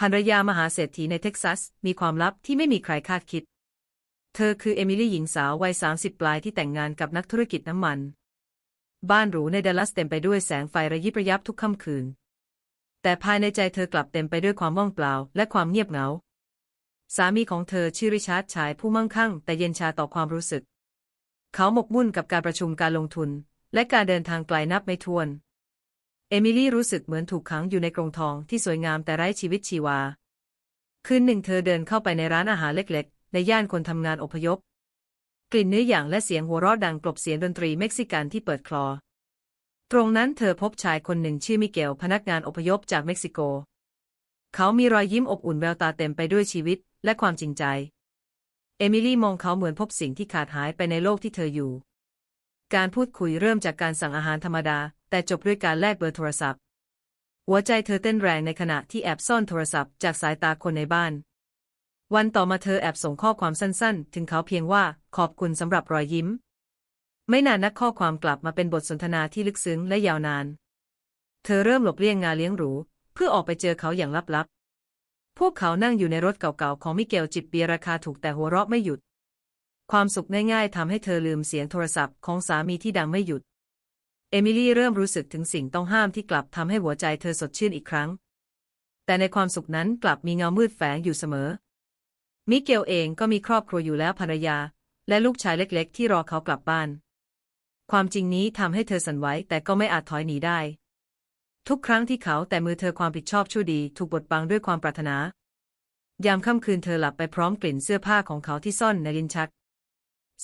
ภรรยามหาเศรษฐีในเท็กซัส มีความลับที่ไม่มีใครคาดคิด เธอคือเอมิลี่หญิงสาววัย 30 ปลายที่แต่งงานกับนักธุรกิจน้ำมัน บ้านหรูในดัลลัสเต็มไปด้วยแสงไฟระยิบระยับทุกค่ำคืน แต่ภายในใจเธอกลับเต็มไปด้วยความว่างเปล่าและความเงียบเหงา สามีของเธอชื่อริชาร์ดชายผู้มั่งคั่ง แต่เย็นชาต่อความรู้สึก เขาหมกมุ่นกับการประชุมการลงทุน และการเดินทางไกลนับไม่ถ้วน เอมิลี่รู้สึกเหมือนถูกขังอยู่ในกรงทองที่สวยงามแต่ไร้ชีวิตชีวา คืนหนึ่งเธอเดินเข้าไปในร้านอาหารเล็กๆ ในย่านคนทำงานอพยพ กลิ่นเนื้ออย่างและเสียงหัวเราะดังกลบเสียงดนตรีเม็กซิกันที่เปิดคลอ ตรงนั้นเธอพบชายคนหนึ่งชื่อมิเกลพนักงานอพยพจากเม็กซิโก เขามีรอยยิ้มอบอุ่นแววตาเต็มไปด้วยชีวิตและความจริงใจ เอมิลี่มองเขาเหมือนพบสิ่งที่ขาดหายไปในโลกที่เธออยู่ การพูดคุยเริ่มจากการสั่งอาหารธรรมดา แต่จบด้วยการแลกเบอร์โทรศัพท์ หัวใจเธอเต้นแรงในขณะที่แอบซ่อนโทรศัพท์จากสายตาคนในบ้าน วันต่อมาเธอแอบส่งข้อความสั้นๆ ถึงเขาเพียงว่าขอบคุณสำหรับรอยยิ้ม ไม่นานนักข้อความกลับมาเป็นบทสนทนาที่ลึกซึ้งและยาวนาน เธอเริ่มหลบเลี่ยงงานเลี้ยงหรู เพื่อออกไปเจอเขาอย่างลับๆ พวกเขานั่งอยู่ในรถเก่าๆของมิเกลจิบเบียราคาถูกแต่หัวเราะไม่หยุดความสุขง่ายๆทำให้เธอลืมเสียงโทรศัพท์ของสามีที่ดังไม่หยุด อมิลี่เริ่มรู้สึกถึงสิ่งต้องห้ามที่กลับทำให้หัวใจเธอสดชื่นอีกครั้ง แต่ในความสุขนั้นกลับมีเงามืดแฝงอยู่เสมอ มิเกลเองก็มีครอบครัวอยู่แล้วภรรยา และลูกชายเล็กๆ ที่รอเขากลับบ้าน ความจริงนี้ทำให้เธอสั่นไหวแต่ก็ไม่อาจถอยหนีได้ ทุกครั้งที่เขาแต่มือเธอความผิดชอบชั่วดีถูกบดบังด้วยความปรารถนา ยามค่ำคืนเธอหลับไปพร้อมกลิ่นเสื้อผ้าของเขาที่ซ่อนในลิ้นชัก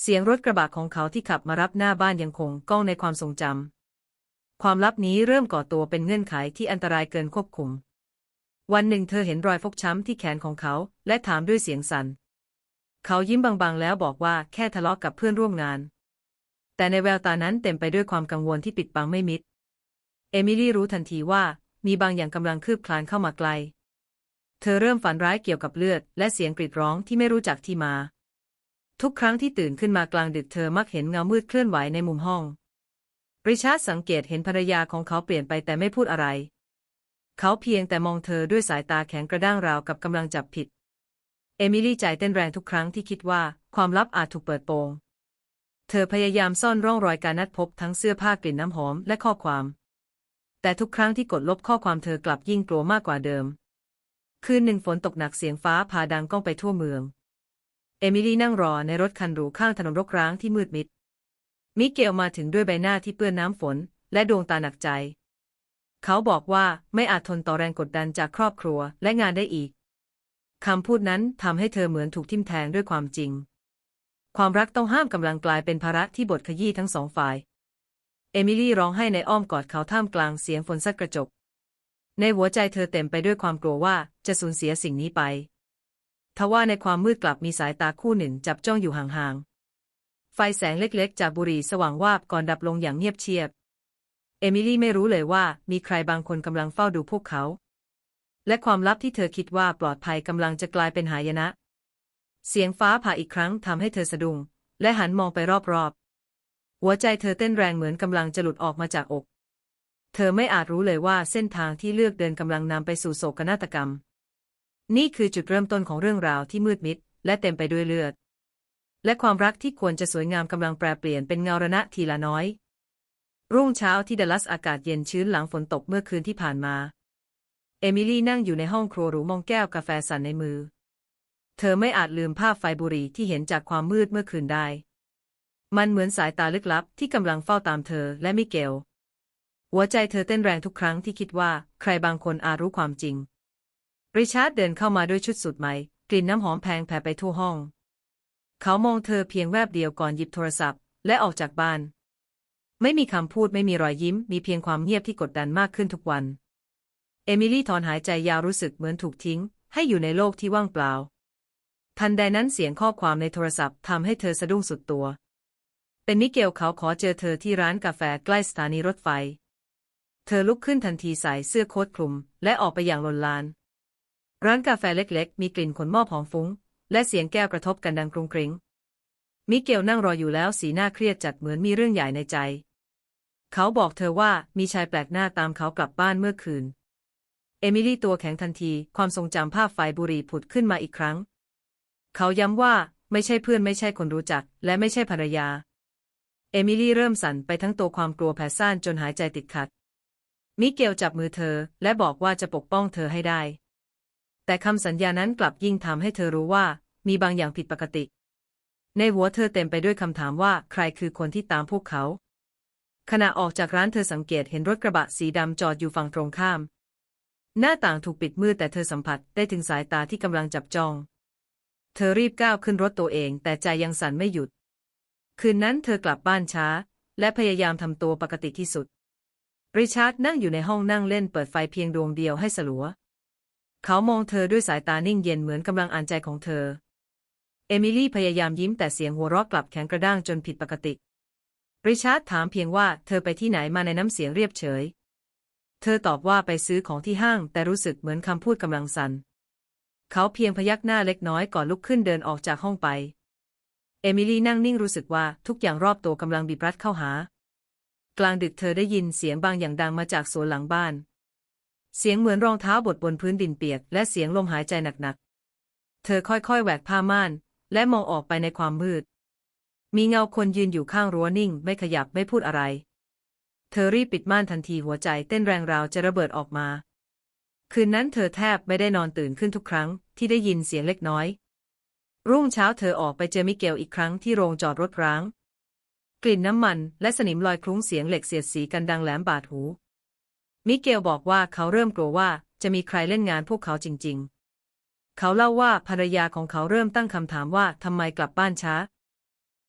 เสียงรถกระบะของเขาที่ขับมารับหน้าบ้านยังคงก้องในความทรงจำ ความลับนี้เริ่มก่อตัวเป็นเงื่อนไขที่อันตรายเกินควบคุม วันหนึ่งเธอเห็นรอยฟกช้ำที่แขนของเขา และถามด้วยเสียงสัน่น เขายิ้มบางๆแล้วบอกว่าแค่ทะเลาะกับเพื่อนร่วมงาน แต่ในแววตานั้นเต็มไปด้วยความกังวลที่ปิดบังไม่มิด เอมิลี่รู้ทันทีว่ามีบางอย่างกำลังคืบคลานเข้ามาไกล เธอเริ่มฝันร้ายเกี่ยวกับเลือด และเสียงกรีดร้องที่ไม่รู้จักที่มา ทุกครั้งที่ตื่นขึ้นมากลางดึกเธอมักเห็นเงามืดเคลื่อนไหวในมุมห้อง ริชาร์ดสังเกตเห็นภรรยาของเขาเปลี่ยนไปแต่ไม่พูดอะไร เขาเพียงแต่มองเธอด้วยสายตาแข็งกระด้างราวกับกำลังจับผิด เอมิลี่ใจเต้นแรงทุกครั้งที่คิดว่าความลับอาจถูกเปิดโปง เธอพยายามซ่อนร่องรอยการนัดพบทั้งเสื้อผ้ากลิ่นน้ำหอมและข้อความ แต่ทุกครั้งที่กดลบข้อความเธอกลับยิ่งกลัวมากกว่าเดิม คืนหนึ่งฝนตกหนักเสียงฟ้าผ่าดังก้องไปทั่วเมือง เอมิลี่นั่งรอในรถคันหรูข้างถนนรกร้างที่มืดมิด มิเกลมาถึงด้วยใบหน้าที่เปื้อนน้ำฝน และดวงตาหนักใจ เขาบอกว่าไม่อาจทนต่อแรงกดดันจากครอบครัวและงานได้อีก คำพูดนั้นทำให้เธอเหมือนถูกทิ่มแทงด้วยความจริง ความรักต้องห้ามกำลังกลายเป็นภาระที่บทขยี้ทั้งสองฝ่าย เอมิลี่ร้องไห้ในอ้อมกอดเขาท่ามกลางเสียงฝนซัดกระจก ในหัวใจเธอเต็มไปด้วยความกลัวว่าจะสูญเสียสิ่งนี้ไป ทว่าในความมืดกลับมีสายตาคู่หนึ่งจับจ้องอยู่ห่างๆ ไฟแสงเล็กๆ จากบุหรี่สว่างวาบก่อนดับลงอย่างเงียบเชียบ เอมิลี่ไม่รู้เลยว่ามีใครบางคนกำลังเฝ้าดูพวกเขา และความลับที่เธอคิดว่าปลอดภัยกำลังจะกลายเป็นหายนะ เสียงฟ้าผ่าอีกครั้งทำให้เธอสะดุ้งและหันมองไปรอบๆ หัวใจเธอเต้นแรงเหมือนกำลังจะหลุดออกมาจากอก เธอไม่อาจรู้เลยว่าเส้นทางที่เลือกเดินกำลังนำไปสู่โศกนาฏกรรม นี่คือจุดเริ่มต้นของเรื่องราวที่มืดมิดและเต็มไปด้วยเลือด และความรักที่ควรจะสวยงามกำลังแปรเปลี่ยนเป็นเงาระณะทีละน้อย รุ่งเช้าที่ดัลลัสอากาศเย็นชื้นหลังฝนตกเมื่อคืนที่ผ่านมา เอมิลี่นั่งอยู่ในห้องครัวหรูมองแก้วกาแฟสั่นในมือ เธอไม่อาจลืมภาพไฟบุหรี่ที่เห็นจากความมืดเมื่อคืนได้ มันเหมือนสายตาลึกลับที่กำลังเฝ้าตามเธอและมิเกล หัวใจเธอเต้นแรงทุกครั้งที่คิดว่าใครบางคนอาจรู้ความจริง ริชาร์ดเดินเข้ามาด้วยชุดสุดใหม่ กลิ่นน้ำหอมแพงแผ่ไปทั่วห้อง เขามองเธอเพียงแวบเดียวก่อนหยิบโทรศัพท์ และออกจากบ้าน ไม่มีคำพูดไม่มีรอยยิ้ม มีเพียงความเงียบที่กดดันมากขึ้นทุกวัน เอมิลี่ถอนหายใจยาวรู้สึกเหมือนถูกทิ้ง ให้อยู่ในโลกที่ว่างเปล่า ทันใดนั้นเสียงข้อความในโทรศัพท์ทำให้เธอสะดุ้งสุดตัว เป็นมิเกลเขาขอเจอเธอที่ร้านกาแฟใกล้สถานีรถไฟ เธอลุกขึ้นทันทีใส่เสื้อโค้ทคลุม และออกไปอย่างลนลาน ร้านกาแฟเล็กๆ มีกลิ่นขนหม้อหอมฟุ้ง และเสียงแก้วกระทบกันดังกรุงกริงมิเกลนั่งรออยู่แล้วสีหน้าเครียดจัดเหมือนมีเรื่องใหญ่ในใจ เขาบอกเธอว่ามีชายแปลกหน้าตามเขากลับบ้านเมื่อคืน เอมิลี่ตัวแข็งทันทีความทรงจำภาพไฟบุรีผุดขึ้นมาอีกครั้ง เขาย้ำว่าไม่ใช่เพื่อนไม่ใช่คนรู้จัก และไม่ใช่ภรรยา เอมิลี่เริ่มสั่นไปทั้งตัวความกลัวแผ่ซ่านจนหายใจติดขัด มิเกลจับมือเธอและบอกว่าจะปกป้องเธอให้ได้ แต่คำสัญญานั้นกลับยิ่งทำให้เธอรู้ว่า มีบางอย่างผิดปกติ ในหัวเธอเต็มไปด้วยคำถามว่าใครคือคนที่ตามพวกเขา ขณะออกจากร้านเธอสังเกตเห็นรถกระบะสีดำจอดอยู่ฝั่งตรงข้าม หน้าต่างถูกปิดมืดแต่เธอสัมผัสได้ถึงสายตาที่กำลังจับจ้อง เธอรีบก้าวขึ้นรถตัวเองแต่ใจยังสั่นไม่หยุด คืนนั้นเธอกลับบ้านช้า และพยายามทำตัวปกติที่สุด ริชาร์ดนั่งอยู่ในห้องนั่งเล่นเปิดไฟเพียงดวงเดียวให้สลัวเขามองเธอด้วยสายตานิ่งเย็นเหมือนกำลังอ่านใจของเธอ อมิลี่พยายามยิ้มแต่เสียงหัวเราะกลับแข็งกระด้างจนผิดปกติ ริชาร์ดถามเพียงว่าเธอไปที่ไหนมาในน้ำเสียงเรียบเฉย เธอตอบว่าไปซื้อของที่ห้างแต่รู้สึกเหมือนคำพูดกำลังสั่น เขาเพียงพยักหน้าเล็กน้อยก่อนลุกขึ้นเดินออกจากห้องไป เอมิลี่นั่งนิ่งรู้สึกว่าทุกอย่างรอบตัวกำลังบีบรัดเข้าหา กลางดึกเธอได้ยินเสียงบางอย่างดังมาจากสวนหลังบ้าน เสียงเหมือนรองเท้าบดบนพื้นดินเปียก และเสียงลมหายใจหนักๆเธอค่อยๆแหวกผ้าม่าน และมองออกไปในความมืด มีเงาคนยืนอยู่ข้างรั้วนิ่ง ไม่ขยับไม่พูดอะไร เธอรีบปิดม่านทันทีหัวใจเต้นแรงราวจะระเบิดออกมา คืนนั้นเธอแทบไม่ได้นอนตื่นขึ้นทุกครั้งที่ได้ยินเสียงเล็กน้อย รุ่งเช้าเธอออกไปเจอมิเกลอีกครั้งที่โรงจอดรถร้าง กลิ่นน้ำมันและสนิมลอยคลุ้งเสียงเหล็กเสียดสีกันดังแหลมบาดหู มิเกลบอกว่าเขาเริ่มกลัวว่าจะมีใครเล่นงานพวกเขาจริงๆ เขาเล่าว่าภรรยาของเขาเริ่มตั้งคำถามว่าทำไมกลับบ้านช้า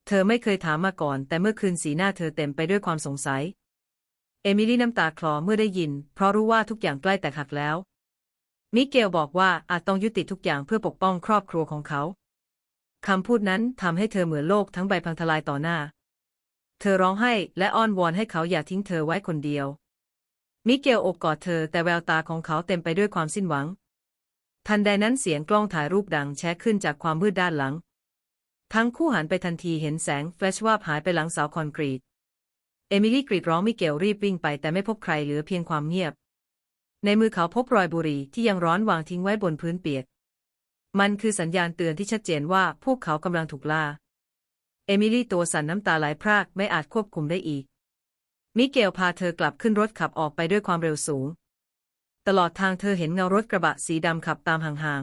เธอไม่เคยถามมาก่อน แต่เมื่อคืนสีหน้าเธอเต็มไปด้วยความสงสัย เอมิลี่น้ำตาคลอเมื่อได้ยิน เพราะรู้ว่าทุกอย่างใกล้แตกหักแล้ว มิเกลบอกว่าอาจต้องยุติทุกอย่างเพื่อปกป้องครอบครัวของเขาคำพูดนั้นทำให้เธอเหมือนโลกทั้งใบพังทลายต่อหน้า เธอร้องไห้และอ้อนวอนให้เขาอย่าทิ้งเธอไว้คนเดียว มิเกลโอบกอดเธอแต่แววตาของเขาเต็มไปด้วยความสิ้นหวัง ทันใดนั้นเสียงกล้องถ่ายรูปดังแชะขึ้นจากความมืดด้านหลัง ทั้งคู่หันไปทันทีเห็นแสงแฟลชวาบหายไปหลังเสาคอนกรีต เอมิลี่กรีดร้องมิเกลรีบวิ่งไปแต่ไม่พบใครเหลือเพียงความเงียบ ในมือเขาพบรอยบุหรี่ที่ยังร้อนวางทิ้งไว้บนพื้นเปียก มันคือสัญญาณเตือนที่ชัดเจนว่าพวกเขากำลังถูกล่า เอมิลี่ตัวสั่นน้ำตาไหลพรากไม่อาจควบคุมได้อีก มิเกลพาเธอกลับขึ้นรถขับออกไปด้วยความเร็วสูง ตลอดทางเธอเห็นเงารถกระบะสีดำขับตามห่าง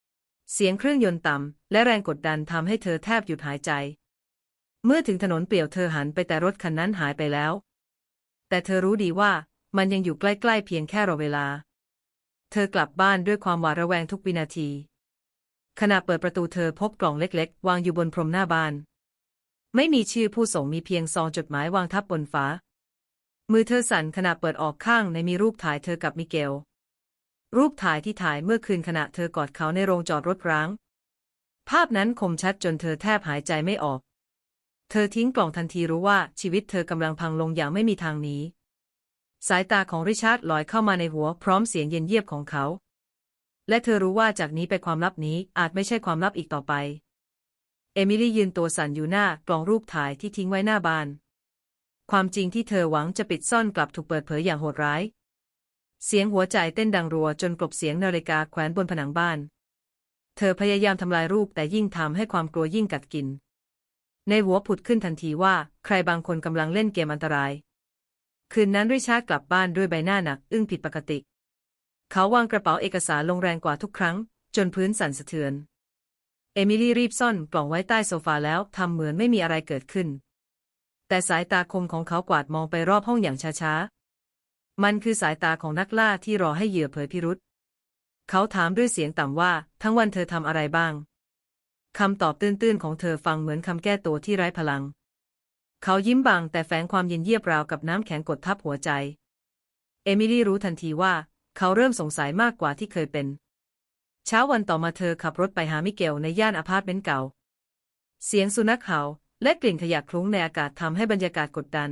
ๆ เสียงเครื่องยนต์ต่ำและแรงกดดันทำให้เธอแทบหยุดหายใจ เมื่อถึงถนนเปลี่ยวเธอหันไปแต่รถคันนั้นหายไปแล้ว แต่เธอรู้ดีว่ามันยังอยู่ใกล้ๆเพียงแค่รอเวลา เธอกลับบ้านด้วยความหวาดระแวงทุกวินาที ขณะเปิดประตูเธอพบกล่องเล็กๆ วางอยู่บนพรมหน้าบ้าน ไม่มีชื่อผู้ส่งมีเพียงซองจดหมายวางทับบนฝา มือเธอสั่นขณะเปิดออกข้างในมีรูปถ่ายเธอกับมิเกล รูปถ่ายที่ถ่ายเมื่อคืนขณะเธอกอดเขาในโรงจอดรถร้าง ภาพนั้นคมชัดจนเธอแทบหายใจไม่ออก เธอทิ้งกล่องทันทีรู้ว่าชีวิตเธอกำลังพังลงอย่างไม่มีทางหนีสายตาของริชาร์ดลอยเข้ามาในหัวพร้อมเสียงเย็นเยียบของเขา และเธอรู้ว่าจากนี้ไปความลับนี้อาจไม่ใช่ความลับอีกต่อไป เอมิลี่ยืนตัวสั่นอยู่หน้ากล่องรูปถ่ายที่ทิ้งไว้หน้าบ้าน ความจริงที่เธอหวังจะปิดซ่อนกลับถูกเปิดเผยอย่างโหดร้าย เสียงหัวใจเต้นดังรัวจนกลบเสียงนาฬิกาแขวนบนผนังบ้าน เธอพยายามทำลายรูปแต่ยิ่งทำให้ความกลัวยิ่งกัดกิน ในหัวผุดขึ้นทันทีว่าใครบางคนกำลังเล่นเกมอันตราย คืนนั้นริชาร์ดกลับบ้านด้วยใบหน้าหนัก อึ้งผิดปกติ เขาวางกระเป๋าเอกสารลงแรงกว่าทุกครั้ง จนพื้นสั่นสะเทือน เอมิลี่รีบซ่อนกล่องไว้ใต้โซฟาแล้วทำเหมือนไม่มีอะไรเกิดขึ้น แต่สายตาคมของเขากวาดมองไปรอบห้องอย่างช้าๆ มันคือสายตาของนักล่าที่รอให้เหยื่อเผยพิรุษ เขาถามด้วยเสียงต่ำว่า ทั้งวันเธอทำอะไรบ้าง คำตอบตื้นๆของเธอฟังเหมือนคำแก้ตัวที่ไร้พลัง เขายิ้มบางแต่แฝงความเย็นเยียบราวกับน้ำแข็งกดทับหัวใจ เอมิลี่รู้ทันทีว่า เขาเริ่มสงสัยมากกว่าที่เคยเป็น เช้าวันต่อมาเธอขับรถไปหามิเกลในย่านอาพาร์ตเมนต์เก่า เสียงสุนัขเห่า และกลิ่นขยะคลุ้งในอากาศทำให้บรรยากาศกดดัน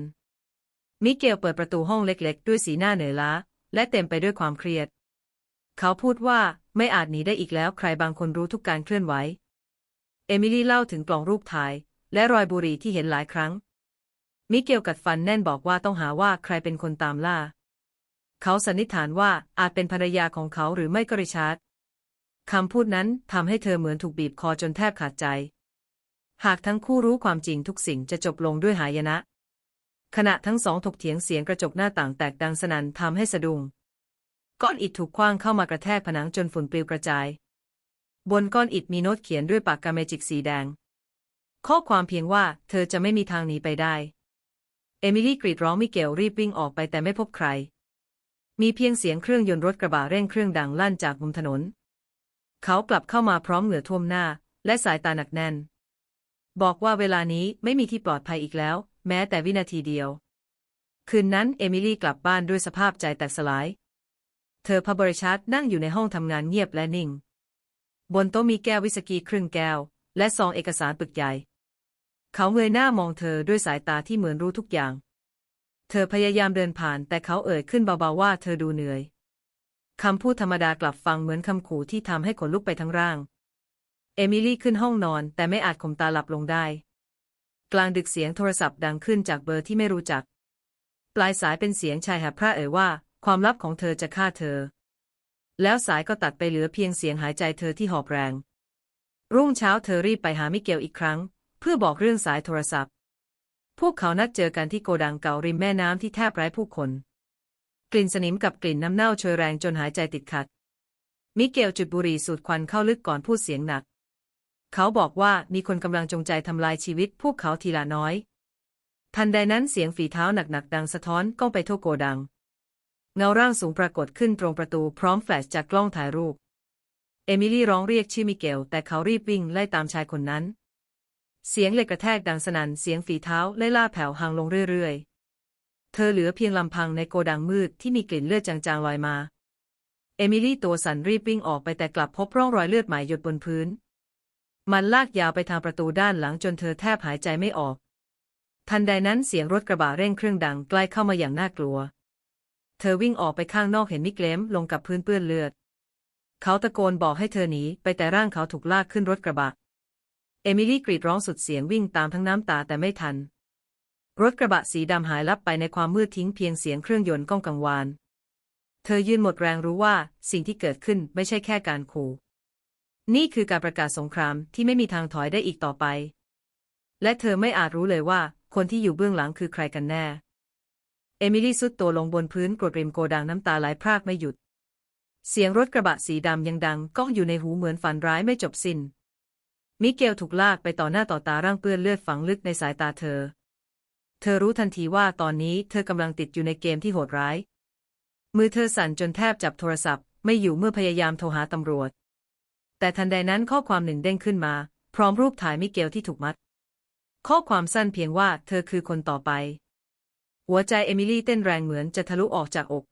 มิเกลเปิดประตูห้องเล็กๆ ด้วยสีหน้าเหนื่อยล้า และเต็มไปด้วยความเครียด เขาพูดว่าไม่อาจหนีได้อีกแล้วใครบางคนรู้ทุกการเคลื่อนไหว เอมิลี่เล่าถึงกล่องรูปถ่าย และรอยบุหรี่ที่เห็นหลายครั้ง มิเกลกัดฟันแน่นบอกว่าต้องหาว่าใครเป็นคนตามล่า เขาสันนิษฐานว่าอาจเป็นภรรยาของเขาหรือไม่ก็ริชาร์ดคำพูดนั้นทำให้เธอเหมือนถูกบีบคอจนแทบขาดใจ หากทั้งคู่รู้ความจริงทุกสิ่งจะจบลงด้วยหายนะ ขณะทั้งสองถกเถียงเสียงกระจกหน้าต่างแตกดังสนั่นทำให้สะดุ้งก้อนอิฐถูกคว้างเข้ามากระแทกผนังจนฝุ่นปลิวกระจาย บนก้อนอิฐมีโน้ตเขียนด้วยปากกาเมจิกสีแดง ข้อความเพียงว่า เธอจะไม่มีทางหนีไปได้ เอมิลี่กรีดร้องมิเกลรีบวิ่งออกไปแต่ไม่พบใคร มีเพียงเสียงเครื่องยนต์รถกระบะเร่งเครื่องดังลั่นจากมุมถนน เขากลับเข้ามาพร้อมเหงื่อท่วมหน้า และสายตาหนักแน่น บอกว่าเวลานี้ไม่มีที่ปลอดภัยอีกแล้ว แม้แต่วินาทีเดียว คืนนั้นเอมิลี่กลับบ้านด้วยสภาพใจแตกสลาย เธอพาบริชาร์ดนั่งอยู่ในห้องทำงานเงียบและนิ่ง บนโต๊ะมีแก้ววิสกี้ครึ่งแก้ว และซองเอกสารปึกใหญ่ เขาเงยหน้ามองเธอด้วยสายตาที่เหมือนรู้ทุกอย่าง เธอพยายามเดินผ่านแต่เขาเอ่ยขึ้นเบาๆว่าเธอดูเหนื่อยคำพูดธรรมดากลับฟังเหมือนคำขู่ที่ทำให้ขนลุกไปทั้งร่าง เอมิลี่ขึ้นห้องนอนแต่ไม่อาจข่มตาหลับลงได้ กลางดึกเสียงโทรศัพท์ดังขึ้นจากเบอร์ที่ไม่รู้จัก ปลายสายเป็นเสียงชายหบพระเอ่ยว่า ความลับของเธอจะฆ่าเธอ แล้วสายก็ตัดไปเหลือเพียงเสียงหายใจเธอที่หอบแรง รุ่งเช้าเธอรีบไปหามิเกลอีกครั้ง เพื่อบอกเรื่องสายโทรศัพท์ พวกเขานัดเจอกันที่โกดังเก่าริมแม่น้ำที่แทบไร้ผู้คน กลิ่นสนิมกับกลิ่นน้ำเน่าโชยแรงจนหายใจติดขัด มิเกลจุดบุหรี่สูดควันเข้าลึกก่อนพูดเสียงหนัก เขาบอกว่ามีคนกำลังจงใจทำลายชีวิตพวกเขาทีละน้อย ทันใดนั้นเสียงฝีเท้าหนักๆดังสะท้อนก้องไปทั่วโกดัง เงาร่างสูงปรากฏขึ้นตรงประตูพร้อมแฟลชจากกล้องถ่ายรูป เอมิลี่ร้องเรียกชื่อมิเกล แต่เขารีบวิ่งไล่ตามชายคนนั้น เสียงเหล็กกระแทกดังสนั่นเสียงฝีเท้าไล่ล่าแผ่วห่างลงเรื่อยๆ เธอเหลือเพียงลำพังในโกดังมืดที่มีกลิ่นเลือดจางๆลอยมา เอมิลี่ตัวสั่นรีบวิ่งออกไปแต่กลับพบร่องรอยเลือดหม่หยดบนพื้น มันลากยาวไปทางประตูด้านหลังจนเธอแทบหายใจไม่ออก ทันใดนั้นเสียงรถกระบะเร่งเครื่องดังใกล้เข้ามาอย่างน่ากลัว เธอวิ่งออกไปข้างนอกเห็นมิกเลมลงกับพื้นเปื้อนเลือด เขาตะโกนบอกให้เธอหนีไปแต่ร่างเขาถูกลากขึ้นรถกระบะ เอมิลี่กรีดร้องสุดเสียงวิ่งตามทั้งน้ำตาแต่ไม่ทัน รถกระบะสีดำหายลับไปในความมืดทิ้งเพียงเสียงเครื่องยนต์ก้องกังวาน เธอยืนหมดแรงรู้ว่าสิ่งที่เกิดขึ้นไม่ใช่แค่การขู่ นี่คือการประกาศสงครามที่ไม่มีทางถอยได้อีกต่อไป และเธอไม่อาจรู้เลยว่าคนที่อยู่เบื้องหลังคือใครกันแน่ เอมิลี่สุดตัวลงบนพื้นกรดริมโกดังน้ำตาไหลพรากไม่หยุด เสียงรถกระบะสีดำยังดังก้องอยู่ในหูเหมือนฝันร้ายไม่จบสิน้น มิเกลถูกลากไปต่อหน้าต่อตาร่างเปื้อนเลือดฝังลึกในสายตาเธอ เธอรู้ทันทีว่าตอนนี้เธอกำลังติดอยู่ในเกมที่โหดร้าย มือเธอสั่นจนแทบจับโทรศัพท์ ไม่อยู่เมื่อพยายามโทรหาตำรวจ แต่ทันใดนั้นข้อความหนึ่งเด้งขึ้นมา พร้อมรูปถ่ายมิเกลที่ถูกมัด ข้อความสั้นเพียงว่า เธอคือคนต่อไป หัวใจเอมิลี่เต้นแรงเหมือนจะทะลุออกจากอก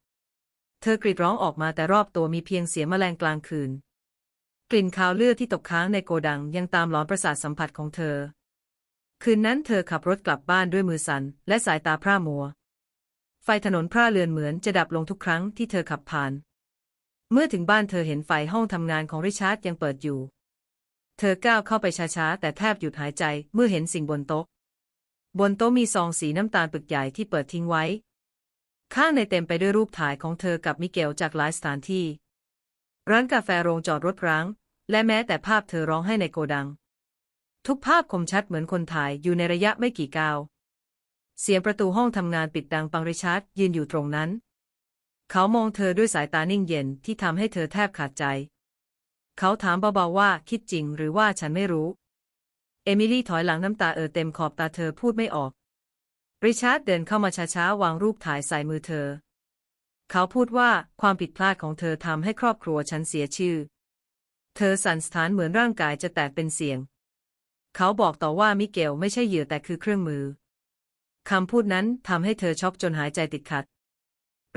เธอกรีดร้องออกมาแต่รอบตัวมีเพียงเสียงแมลงกลางคืน กลิ่นคาวเลือดที่ตกค้างในโกดังยังตามหลอนประสาทสัมผัสของเธอ คืนนั้นเธอขับรถกลับบ้านด้วยมือสั่นและสายตาพร่ามัว ไฟถนนพร่าเลือนเหมือนจะดับลงทุกครั้งที่เธอขับผ่าน เมื่อถึงบ้านเธอเห็นไฟห้องทำงานของริชาร์ดยังเปิดอยู่ เธอก้าวเข้าไปช้าๆ แต่แทบหยุดหายใจเมื่อเห็นสิ่งบนโต๊ะ บนโต๊ะมีซองสีน้ำตาลปึกใหญ่ที่เปิดทิ้งไว้ ข้างในเต็มไปด้วยรูปถ่ายของเธอกับมิเกลจากหลายสถานที่ ร้านกาแฟโรงจอดรถร้าง และแม้แต่ภาพเธอร้องให้ในโกดัง ทุกภาพคมชัดเหมือนคนถ่ายอยู่ในระยะไม่กี่ก้าว เสียงประตูห้องทำงานปิดดังปังริชาร์ดยืนอยู่ตรงนั้น เขามองเธอด้วยสายตานิ่งเย็นที่ทำให้เธอแทบขาดใจ เขาถามเบาๆว่าคิดจริงหรือว่าฉันไม่รู้ เอมิลี่ถอยหลังน้ำตาเอ่อเต็มขอบตาเธอพูดไม่ออก ริชาร์ดเดินเข้ามาช้าๆวางรูปถ่ายใส่มือเธอ เขาพูดว่าความผิดพลาดของเธอทำให้ครอบครัวฉันเสียชื่อ เธอสั่นสะท้านเหมือนร่างกายจะแตกเป็นเสียง เขาบอกต่อว่ามิเกลไม่ใช่เหยื่อแต่คือเครื่องมือคำพูดนั้นทำให้เธอช็อกจนหายใจติดขัด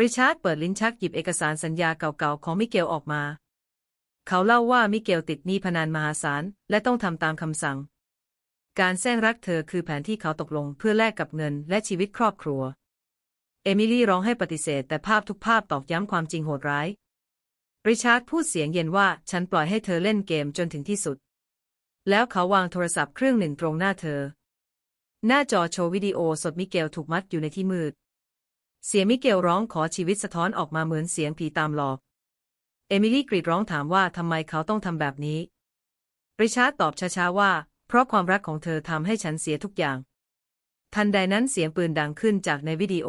ริชาร์ดเปิดลิ้นชักหยิบเอกสารสัญญาเก่าๆของมิเกลออกมา เขาเล่าว่ามิเกลติดหนี้พนันมหาศาลและต้องทำตามคำสั่ง การแซงรักเธอคือแผนที่เขาตกลงเพื่อแลกกับเงินและชีวิตครอบครัว เอมิลี่ร้องให้ปฏิเสธแต่ภาพทุกภาพตอกย้ำความจริงโหดร้าย ริชาร์ดพูดเสียงเย็นว่าฉันปล่อยให้เธอเล่นเกมจนถึงที่สุด แล้วเขาวางโทรศัพท์เครื่องหนึ่งตรงหน้าเธอ หน้าจอโชว์วิดีโอสดมิเกลถูกมัดอยู่ในที่มืด เสียงมิเกลร้องขอชีวิตสะท้อนออกมาเหมือนเสียงผีตามหลอก เอมิลี่กรีดร้องถามว่าทำไมเขาต้องทำแบบนี้ ริชาร์ดตอบช้าๆว่า เพราะความรักของเธอทำให้ฉันเสียทุกอย่าง ทันใดนั้นเสียงปืนดังขึ้นจากในวิดีโอ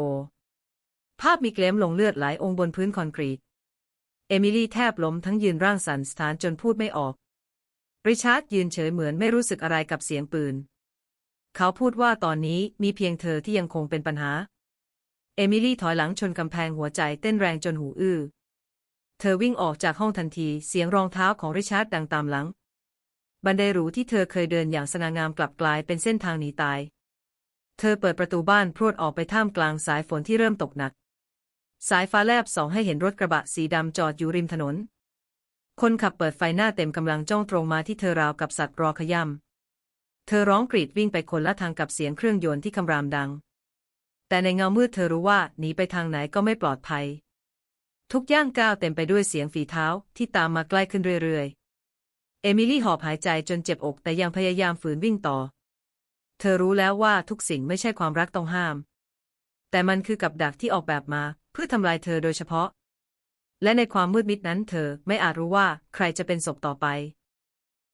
ภาพมีเกลมลงเลือดไหลองค์บนพื้นคอนกรีต เอมิลี่แทบล้มทั้งยืนร่างสั่นสถานจนพูดไม่ออก ริชาร์ดยืนเฉยเหมือนไม่รู้สึกอะไรกับเสียงปืน เขาพูดว่าตอนนี้มีเพียงเธอที่ยังคงเป็นปัญหา เอมิลี่ถอยหลังชนกำแพงหัวใจเต้นแรงจนหูอื้อ เธอวิ่งออกจากห้องทันทีเสียงรองเท้าของริชาร์ดดังตามหลัง บันไดหรูที่เธอเคยเดินอย่างสง่างามกลับกลายเป็นเส้นทางหนีตาย เธอเปิดประตูบ้านพรวดออกไปท่ามกลางสายฝนที่เริ่มตกหนัก สายฟ้าแลบส่องให้เห็นรถกระบะสีดำจอดอยู่ริมถนน คนขับเปิดไฟหน้าเต็มกำลังจ้องตรงมาที่เธอราวกับสัตว์รอขย่ำเธอร้องกรีดวิ่งไปคนละทางกับเสียงเครื่องยนต์ที่คำรามดัง แต่ในเงามืดเธอรู้ว่าหนีไปทางไหนก็ไม่ปลอดภัย ทุกย่างก้าวเต็มไปด้วยเสียงฝีเท้าที่ตามมาใกล้ขึ้นเรื่อยๆ เอมิลี่หอบหายใจจนเจ็บอกแต่ยังพยายามฝืนวิ่งต่อ เธอรู้แล้วว่าทุกสิ่งไม่ใช่ความรักต้องห้าม แต่มันคือกับดักที่ออกแบบมา เพื่อทำลายเธอโดยเฉพาะ และในความมืดมิดนั้นเธอไม่อาจรู้ว่าใครจะเป็นศพต่อไป